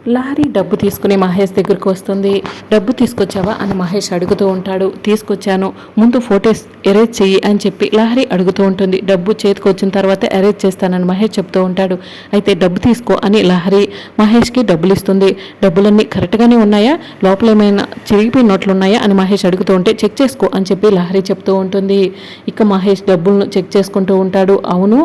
Lorry డబ్బు తీసుకుని మహేష్ దగ్గరికి వస్తుంది. డబ్బు తీసుకొచ్చావా అని మహేష్ అడుగుతూ ఉంటాడు. తీసుకొచ్చాను. ముందు ఫోటోస్ ఎరేజ్ చెయ్యి అని చెప్పి లహరి అడుగుతూ ఉంటుంది. డబ్బు చేతికి వచ్చిన తర్వాత ఎరేజ్ చేస్తానని మహేష్ చెప్తూ ఉంటాడు. అయితే డబ్బు తీసుకో అని లహరి మహేష్కి డబ్బులు ఇస్తుంది. డబ్బులన్నీ కరెక్ట్గానే ఉన్నాయా? లోపల ఏమైనా చిరిగిపోయిన నోట్లు ఉన్నాయా అని మహేష్ అడుగుతూ ఉంటే చెక్ చేసుకో అని చెప్పి లహరి చెప్తూ ఉంటుంది. ఇక మహేష్ డబ్బులను చెక్ చేసుకుంటూ ఉంటాడు. అవును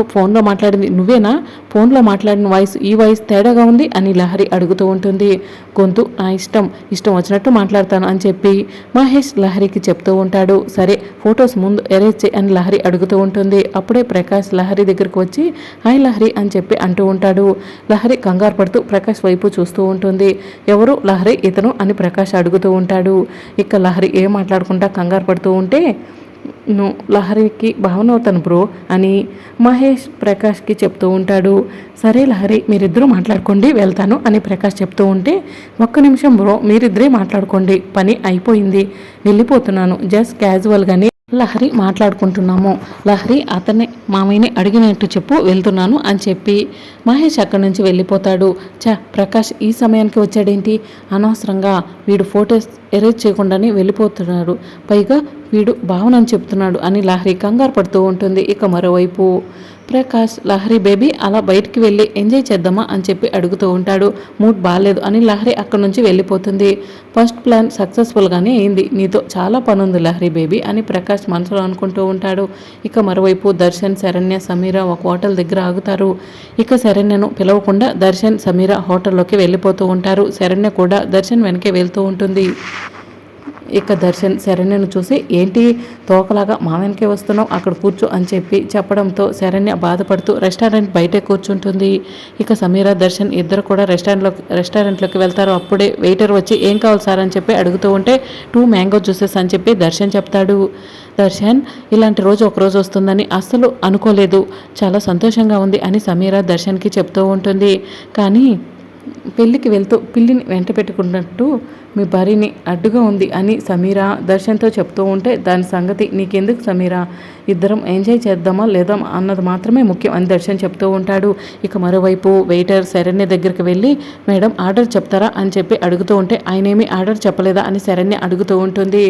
ఫోన్లో మాట్లాడింది. నువ్వేనా? ఫోన్లో మాట్లాడిన వాయిస్ ఈ వాయిస్ తేడాగా ఉంది? అని లహరి అడుగుతూ ఉంటుంది. గొంతు నా ఇష్టం ఇష్టం వచ్చినట్టు మాట్లాడతాను అని చెప్పి మహేష్ లహరికి చెప్తూ ఉంటాడు. సరే ఫొటోస్ ముందు ఎరేజ్ చేయి అని లహరి అడుగుతూ ఉంటుంది. అప్పుడే ప్రకాష్ లహరి దగ్గరికి వచ్చి హాయ్ లహరి అని చెప్పి అంటూ ఉంటాడు. లహరి కంగారు పడుతూ ప్రకాష్ వైపు చూస్తూ ఉంటుంది. ఎవరు? లహరి ఇతను? అని ప్రకాష్ అడుగుతూ ఉంటాడు. ఇక లహరి ఏం మాట్లాడకుండా కంగారు పడుతూ ఉంటే ను లహరికి భావన అవుతాను బ్రో అని మహేష్ ప్రకాష్కి చెప్తూ ఉంటాడు. సరే లహరి మీరిద్దరూ మాట్లాడుకోండి వెళ్తాను అని ప్రకాష్ చెప్తూ ఉంటే ఒక్క నిమిషం బ్రో మీరిద్దరే మాట్లాడుకోండి పని అయిపోయింది వెళ్ళిపోతున్నాను జస్ట్ క్యాజువల్గానే లహరి మాట్లాడుకుంటున్నాము. లహరి అతన్ని మామయ్యని అడిగినట్టు చెప్పు వెళ్తున్నాను అని చెప్పి మహేష్ అక్కడి నుంచి వెళ్ళిపోతాడు. చ ప్రకాష్ ఈ సమయానికి వచ్చాడేంటి? అనవసరంగా వీడు ఫొటోస్ ఎరేజ్ చేయకుండానే వెళ్ళిపోతున్నాడు. పైగా వీడు భావనని చెప్తున్నాడు అని లహరి కంగారు పడుతూ ఉంటుంది ఇక మరోవైపు. ప్రకాష్ లహరి బేబీ అలా బయటికి వెళ్ళి ఎంజాయ్ చేద్దామా అని చెప్పి అడుగుతూ ఉంటాడు. మూడ్ బాగాలేదు అని లహరి అక్కడి నుంచి వెళ్ళిపోతుంది. ఫస్ట్ ప్లాన్ సక్సెస్ఫుల్గానే అయింది. నీతో చాలా పని ఉంది లహరి బేబీ అని ప్రకాష్ మనసులో అనుకుంటూ ఉంటాడు. ఇక మరోవైపు దర్శన్ శరణ్య సమీర ఒక హోటల్ దగ్గర ఆగుతారు. ఇక శరణ్యను పిలవకుండా దర్శన్ సమీర హోటల్లోకి వెళ్ళిపోతూ ఉంటారు. శరణ్య కూడా దర్శన్ వెనకే వెళ్తూ ఉంటుంది. ఇక దర్శన్ శరణ్యను చూసి ఏంటి? తోకలాగా మా వెనకే వస్తున్నావు? అక్కడ కూర్చో అని చెప్పి చెప్పడంతో శరణ్య బాధపడుతూ రెస్టారెంట్ బయటే కూర్చుంటుంది. ఇక సమీర దర్శన్ ఇద్దరు కూడా రెస్టారెంట్లోకి రెస్టారెంట్లోకి వెళ్తారు. అప్పుడే వెయిటర్ వచ్చి ఏం కావాలి సార్? అని చెప్పి అడుగుతూ ఉంటే టూ మ్యాంగో జ్యూసెస్ అని చెప్పి దర్శన్ చెప్తాడు. దర్శన్ ఇలాంటి రోజు ఒకరోజు వస్తుందని అస్సలు అనుకోలేదు. చాలా సంతోషంగా ఉంది అని సమీర దర్శన్కి చెప్తూ ఉంటుంది. కానీ పెళ్ళికి వెళ్తూ పిల్లిని వెంట పెట్టుకున్నట్టు మీ భార్యని అడ్డుగా ఉంది అని సమీరా దర్శన్తో చెప్తూ ఉంటే దాని సంగతి నీకెందుకు సమీరా? ఇద్దరం ఎంజాయ్ చేద్దామా లేదా అన్నది మాత్రమే ముఖ్యం అని దర్శన్ చెప్తూ ఉంటాడు. ఇక మరోవైపు వెయిటర్ శరణ్య దగ్గరికి వెళ్ళి మేడం ఆర్డర్ చెప్తారా? అని చెప్పి అడుగుతూ ఉంటే ఆయనేమీ ఆర్డర్ చెప్పలేదా? అని శరణ్య అడుగుతూ ఉంటుంది.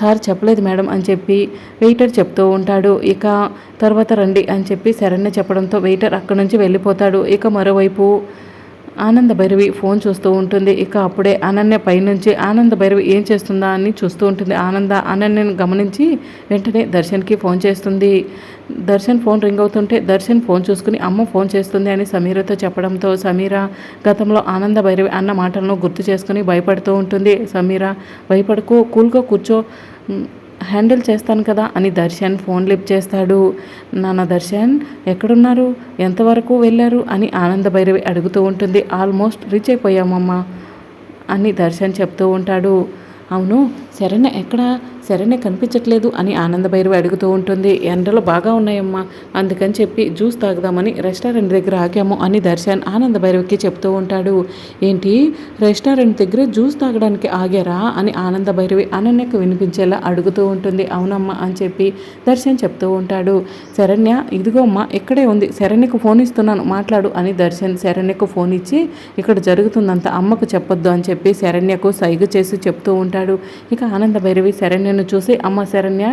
సార్ చెప్పలేదు మేడం అని చెప్పి వెయిటర్ చెప్తూ ఉంటాడు. ఇక తర్వాత రండి అని చెప్పి శరణ్య చెప్పడంతో వెయిటర్ అక్కడి నుంచి వెళ్ళిపోతాడు. ఇక మరోవైపు ఆనంద భైరవి ఫోన్ చూస్తూ ఉంటుంది. ఇక అప్పుడే అనన్య పైనుంచి ఆనంద భైరవి ఏం చేస్తుందా? అని చూస్తూ ఉంటుంది. ఆనంద అనన్యను గమనించి వెంటనే దర్శన్కి ఫోన్ చేస్తుంది. దర్శన్ ఫోన్ రింగ్ అవుతుంటే దర్శన్ ఫోన్ చూసుకుని అమ్మ ఫోన్ చేస్తుంది అని సమీరతో చెప్పడంతో సమీర గతంలో ఆనంద భైరవి అన్న మాటలను గుర్తు చేసుకుని భయపడుతూ ఉంటుంది. సమీర భయపడకు కూల్గా కూర్చో. హ్యాండిల్ చేస్తాను కదా అని దర్శన్ ఫోన్ లిఫ్ట్ చేస్తాడు. నాన్న దర్శన్ ఎక్కడున్నారు? ఎంతవరకు వెళ్ళారు? అని ఆనంద భైరవి అడుగుతూ ఉంటుంది. ఆల్మోస్ట్ రీచ్ అయిపోయామమ్మా అని దర్శన్ చెప్తూ ఉంటాడు. అవును శరణ్య ఎక్కడ? శరణ్య కనిపించట్లేదు అని ఆనంద భైరవి అడుగుతూ ఉంటుంది. ఎండలు బాగా ఉన్నాయమ్మా అందుకని చెప్పి జ్యూస్ తాగుదామని రెస్టారెంట్ దగ్గర ఆగాము అని దర్శన్ ఆనంద భైరవికి చెప్తూ ఉంటాడు. ఏంటి రెస్టారెంట్ దగ్గర జ్యూస్ తాగడానికి ఆగారా అని ఆనంద భైరవి అనన్యకు వినిపించేలా అడుగుతూ ఉంటుంది. అవునమ్మా అని చెప్పి దర్శన్ చెప్తూ ఉంటాడు. శరణ్య ఇదిగో అమ్మా ఇక్కడే ఉంది. శరణ్యకు ఫోన్ ఇస్తున్నాను మాట్లాడు అని దర్శన్ శరణ్యకు ఫోన్ ఇచ్చి ఇక్కడ జరుగుతుందంత అమ్మకు చెప్పొద్దు అని చెప్పి శరణ్యకు సైగ చేసి చెప్తూ ఉంటాడు. ఇక ఆనంద భైరవి నేను చూసి అమ్మ శరణ్య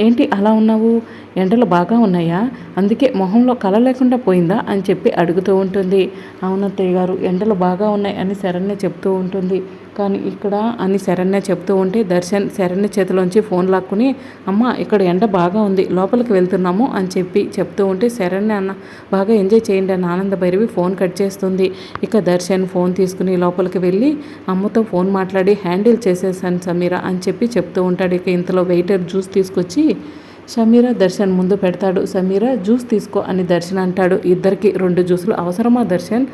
ఏంటి అలా ఉన్నావు? ఎండలు బాగా ఉన్నాయా? అందుకే మొహంలో కల లేకుండా పోయిందా? అని చెప్పి అడుగుతూ ఉంటుంది. అవునత్తయ్య గారు ఎండలు బాగా ఉన్నాయి అని శరణ్య చెప్తూ ఉంటుంది. కానీ ఇక్కడ అని శరణ్య చెప్తూ ఉంటే దర్శన్ శరణ్య చేతిలోంచి ఫోన్ లాక్కుని అమ్మ ఇక్కడ ఎండ బాగా ఉంది లోపలికి వెళ్తున్నాము అని చెప్పి చెప్తూ ఉంటే శరణ్య అన్న బాగా ఎంజాయ్ చేయండి అని ఆనంద భైరవి ఫోన్ కట్ చేస్తుంది. ఇక దర్శన్ ఫోన్ తీసుకుని లోపలికి వెళ్ళి అమ్మతో ఫోన్ మాట్లాడి హ్యాండిల్ చేసేసాను సమీర అని చెప్పి చెప్తూ ఉంటాడు. ఇక ఇంతలో వెయిటర్ జ్యూస్ తీసుకొచ్చి సమీర దర్శన్ ముందు పెడతాడు సమీర జ్యూస్ తీసుకో అని దర్శన్ అంటాడు. ఇద్దరికి రెండు జ్యూసులు అవసరమా దర్శన్?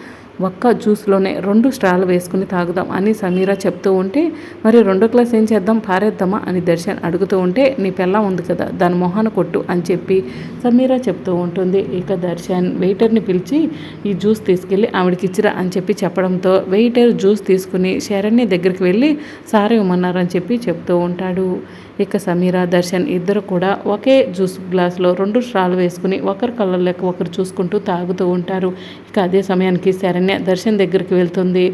ఒక్క జ్యూస్లోనే రెండు స్ట్రాలు వేసుకుని తాగుదాం అని సమీర చెప్తూ ఉంటే మరి రెండో క్లాస్ ఏం చేద్దాం? పారేద్దామా? అని దర్శన్ అడుగుతూ ఉంటే నీ పిల్ల ఉంది కదా దాని మొహాన కొట్టు అని చెప్పి సమీర చెప్తూ ఉంటుంది. ఇక దర్శన్ వెయిటర్ని పిలిచి ఈ జ్యూస్ తీసుకెళ్ళి ఆవిడకి ఇచ్చిరా అని చెప్పి చెప్పడంతో వెయిటర్ జ్యూస్ తీసుకుని శరణ్య దగ్గరికి వెళ్ళి సారే ఇవ్వమన్నారని చెప్పి చెప్తూ ఉంటాడు. ఇక సమీర దర్శన్ ఇద్దరు కూడా ఒకే జ్యూస్ గ్లాస్లో రెండు స్ట్రాలు వేసుకుని ఒకరి కళ్ళల్లోకి లెక్క ఒకరు చూసుకుంటూ తాగుతూ ఉంటారు. ఇక అదే సమయానికి శరణ్య దర్శన్ దగ్గరికి వెళ్తుంది.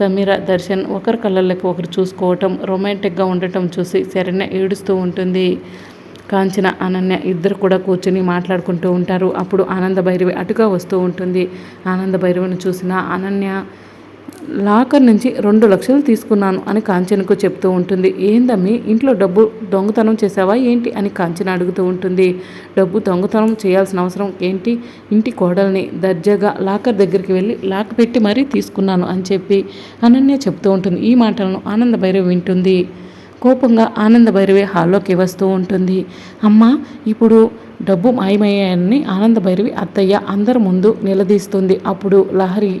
సమీర దర్శన్ ఒకరి కళ్ళల్లోకి లెక్క ఒకరు చూసుకోవటం రొమాంటిక్గా ఉండటం చూసి శరణ్య ఏడుస్తూ ఉంటుంది. కాంచన అనన్య ఇద్దరు కూడా కూర్చొని మాట్లాడుకుంటూ ఉంటారు. అప్పుడు ఆనంద భైరవి అటుగా వస్తూ ఉంటుంది. ఆనంద భైరవిని చూసిన అనన్య లాకర్ నుంచి రెండు లక్షలు తీసుకున్నాను అని కాంచనకు చెప్తూ ఉంటుంది. ఏందమ్మి ఇంట్లో డబ్బు దొంగతనం చేసావా ఏంటి అని కాంచన అడుగుతూ ఉంటుంది. డబ్బు దొంగతనం చేయాల్సిన అవసరం ఏంటి? ఇంటి కోడల్ని దర్జాగా లాకర్ దగ్గరికి వెళ్ళి లాక్ పెట్టి మరీ తీసుకున్నాను అని చెప్పి అనన్య చెప్తూ ఉంటుంది. ఈ మాటలను ఆనంద భైరవి వింటుంది. కోపంగా ఆనంద భైరవి హాల్లోకి వస్తూ ఉంటుంది. అమ్మ ఇప్పుడు డబ్బు మాయమయ్యాయని ఆనంద భైరవి అత్తయ్య అందరి ముందు నిలదీస్తుంది. అప్పుడు లహరి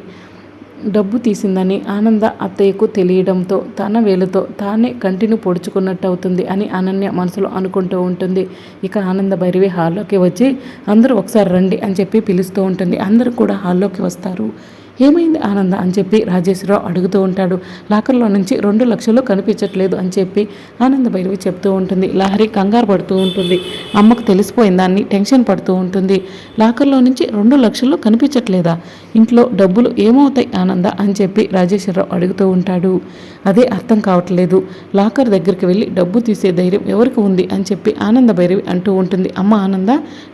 డబ్బు తీసిందని ఆనంద అత్తయ్యకు తెలియడంతో తన వేలుతో తానే కంటిని పొడుచుకున్నట్టు అవుతుంది అని అనన్య మనసులో అనుకుంటూ ఉంటుంది. ఇక ఆనంద భైరవి హాల్లోకి వచ్చి అందరూ ఒకసారి రండి అని చెప్పి పిలుస్తూ ఉంటుంది. అందరూ కూడా హాల్లోకి వస్తారు. ఏమైంది ఆనంద అని చెప్పి రాజేశ్వరరావు అడుగుతూ ఉంటాడు. లాకర్లో నుంచి రెండు లక్షలు కనిపించట్లేదు అని చెప్పి ఆనంద భైరవి చెప్తూ ఉంటుంది. లహరి కంగారు పడుతూ ఉంటుంది. అమ్మకు తెలిసిపోయిందాన్ని టెన్షన్ పడుతూ ఉంటుంది. లాకర్లో నుంచి రెండు లక్షలు కనిపించట్లేదా? ఇంట్లో డబ్బులు ఏమవుతాయి ఆనంద అని చెప్పి రాజేశ్వరరావు అడుగుతూ ఉంటాడు. అదే అర్థం కావట్లేదు. లాకర్ దగ్గరికి వెళ్ళి డబ్బు తీసే ధైర్యం ఎవరికి ఉంది అని చెప్పి ఆనంద భైరవి అంటూ ఉంటుంది. అమ్మ ఆనంద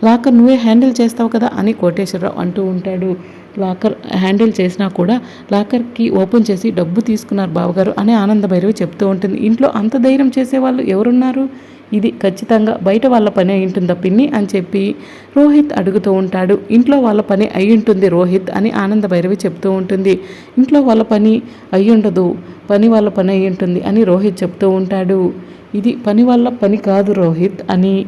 లాకర్ నువ్వే హ్యాండిల్ చేస్తావు కదా అని కోటేశ్వరరావు అంటూ ఉంటాడు. లాకర్ హ్యాండిల్ చేసినా కూడా లాకర్కి ఓపెన్ చేసి డబ్బు తీసుకున్నారు బావగారు అని ఆనందభైరవి చెప్తూ ఉంటుంది. ఇంట్లో అంత ధైర్యం చేసేవాళ్ళు ఎవరున్నారు? ఇది ఖచ్చితంగా బయట వాళ్ళ పని అయి ఉంటుందా పిన్ని? అని చెప్పి రోహిత్ అడుగుతూ ఉంటాడు. ఇంట్లో వాళ్ళ పని అయి ఉంటుంది రోహిత్ అని ఆనంద భైరవి చెప్తూ ఉంటుంది. ఇంట్లో వాళ్ళ పని అయి ఉండదు. పని వాళ్ళ పని అయి ఉంటుంది అని రోహిత్ చెప్తూ ఉంటాడు. ఇది పని వాళ్ళ పని కాదు రోహిత్ అని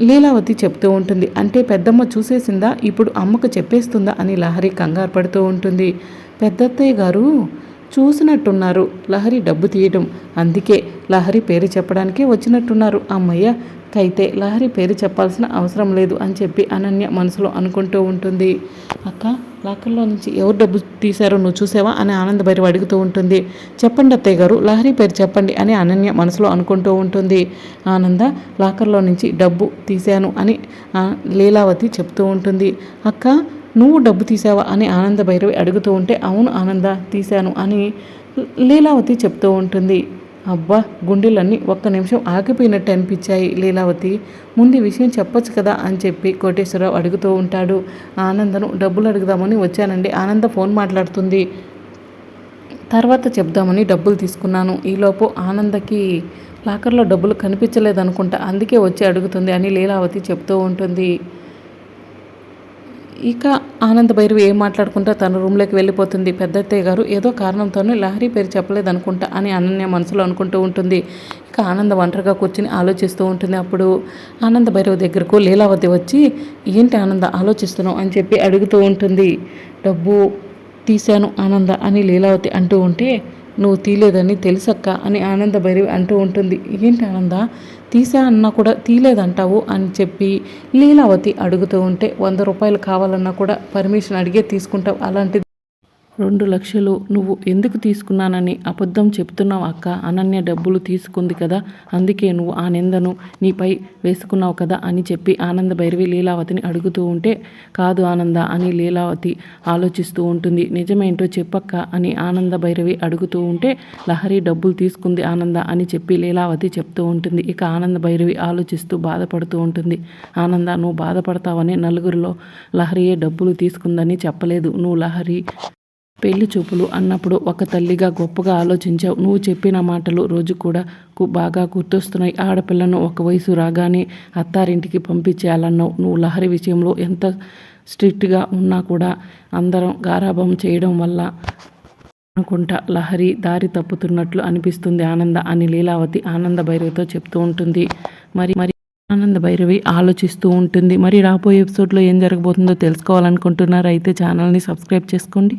లీలావతి చెప్తూ ఉంటుంది. అంటే పెద్దమ్మ చూసేసిందా? ఇప్పుడు అమ్మకు చెప్పేస్తుందా? అని లహరి కంగారు పడుతూ ఉంటుంది. పెద్దత్తయ్య గారు చూసినట్టున్నారు. లహరి డబ్బు తీయడం. అందుకే లహరి పేరు చెప్పడానికే వచ్చినట్టున్నారు. అమ్మయ్య కైతే లహరి పేరు చెప్పాల్సిన అవసరం లేదు అని చెప్పి అనన్య మనసులో అనుకుంటూ ఉంటుంది. అక్క లాకర్లో నుంచి ఎవరు డబ్బు తీశారో నువ్వు చూసావా అని ఆనంద భైరవ అడుగుతూ ఉంటుంది. చెప్పండి అత్తయ్య గారు లహరి పేరు చెప్పండి అని అనన్య మనసులో అనుకుంటూ ఉంటుంది. ఆనంద లాకర్లో నుంచి డబ్బు తీశాను అని లీలావతి చెప్తూ ఉంటుంది. అక్క నువ్వు డబ్బు తీసావా అని ఆనంద భైరవి అడుగుతూ ఉంటే అవును ఆనంద తీశాను అని లీలావతి చెప్తూ ఉంటుంది. అబ్బా గుండెలన్నీ ఒక్క నిమిషం ఆగిపోయినట్టు అనిపించాయి లీలావతి. ముందు విషయం చెప్పొచ్చు కదా అని చెప్పి కోటేశ్వరరావు అడుగుతూ ఉంటాడు. ఆనందను డబ్బులు అడుగుదామని వచ్చానండి. ఆనంద ఫోన్ మాట్లాడుతుంది. తర్వాత చెప్దామని డబ్బులు తీసుకున్నాను. ఈలోపు ఆనందకి లాకర్లో డబ్బులు కనిపించలేదనుకుంటా అందుకే వచ్చి అడుగుతుంది అని లీలావతి చెప్తూ ఉంటుంది. ఇక ఆనంద భైరవి ఏం మాట్లాడుకుంటా తన రూమ్లోకి వెళ్ళిపోతుంది. పెద్దత్తయ్య గారు ఏదో కారణంతోనే లహరి పేరు చెప్పలేదు అనుకుంటా అని అనన్య మనసులో అనుకుంటూ ఉంటుంది. ఇక ఆనంద ఒంటరిగా కూర్చుని ఆలోచిస్తూ ఉంటుంది. అప్పుడు ఆనంద భైరవి దగ్గరకు లీలావతి వచ్చి ఏంటి ఆనంద ఆలోచిస్తున్నావు? అని చెప్పి అడుగుతూ ఉంటుంది. డబ్బు తీశాను ఆనంద అని లీలావతి అంటూ ఉంటే నువ్వు తీలేదని తెలుసక్క అని ఆనంద భైరవి అంటూ ఉంటుంది. ఏంటి ఆనంద? తీసా అన్నా కూడా తీలేదంటావు? అని చెప్పి లీలావతి అడుగుతూ ఉంటే వంద రూపాయలు కావాలన్నా కూడా పర్మిషన్ అడిగే తీసుకుంటావు. అలాంటిది రెండు లక్షలు నువ్వు ఎందుకు తీసుకున్నానని అబద్ధం చెప్తున్నావు అక్క? అనన్య డబ్బులు తీసుకుంది కదా అందుకే నువ్వు ఆ నిందను నీపై వేసుకున్నావు కదా అని చెప్పి ఆనంద భైరవి లీలావతిని అడుగుతూ ఉంటే కాదు ఆనంద అని లీలావతి ఆలోచిస్తూ ఉంటుంది. నిజమేంటో చెప్పక్క అని ఆనంద భైరవి అడుగుతూ ఉంటే లహరి డబ్బులు తీసుకుంది ఆనంద అని చెప్పి లీలావతి చెప్తూ ఉంటుంది. ఇక ఆనంద భైరవి ఆలోచిస్తూ బాధపడుతూ ఉంటుంది. ఆనంద నువ్వు బాధపడతావని నలుగురిలో లహరియే డబ్బులు తీసుకుందని చెప్పలేదు. నువ్వు లహరి పెళ్ళి చూపులు అన్నప్పుడు ఒక తల్లిగా గొప్పగా ఆలోచించావు. నువ్వు చెప్పిన మాటలు రోజు కూడా బాగా గుర్తొస్తున్నాయి. ఆడపిల్లను ఒక వయసు రాగానే అత్తారింటికి పంపించేయాలన్నావు. నువ్వు లహరి విషయంలో ఎంత స్ట్రిక్ట్గా ఉన్నా కూడా అందరం గారాభం చేయడం వల్ల అనుకుంటా లహరి దారి తప్పుతున్నట్లు అనిపిస్తుంది ఆనంద అని లీలావతి ఆనంద భైరవితో చెప్తూ ఉంటుంది. మరి మరి ఆనంద భైరవి ఆలోచిస్తూ ఉంటుంది. మరి రాబోయే ఎపిసోడ్లో ఏం జరగబోతుందో తెలుసుకోవాలనుకుంటున్నారు? అయితే ఛానల్ని సబ్స్క్రైబ్ చేసుకోండి.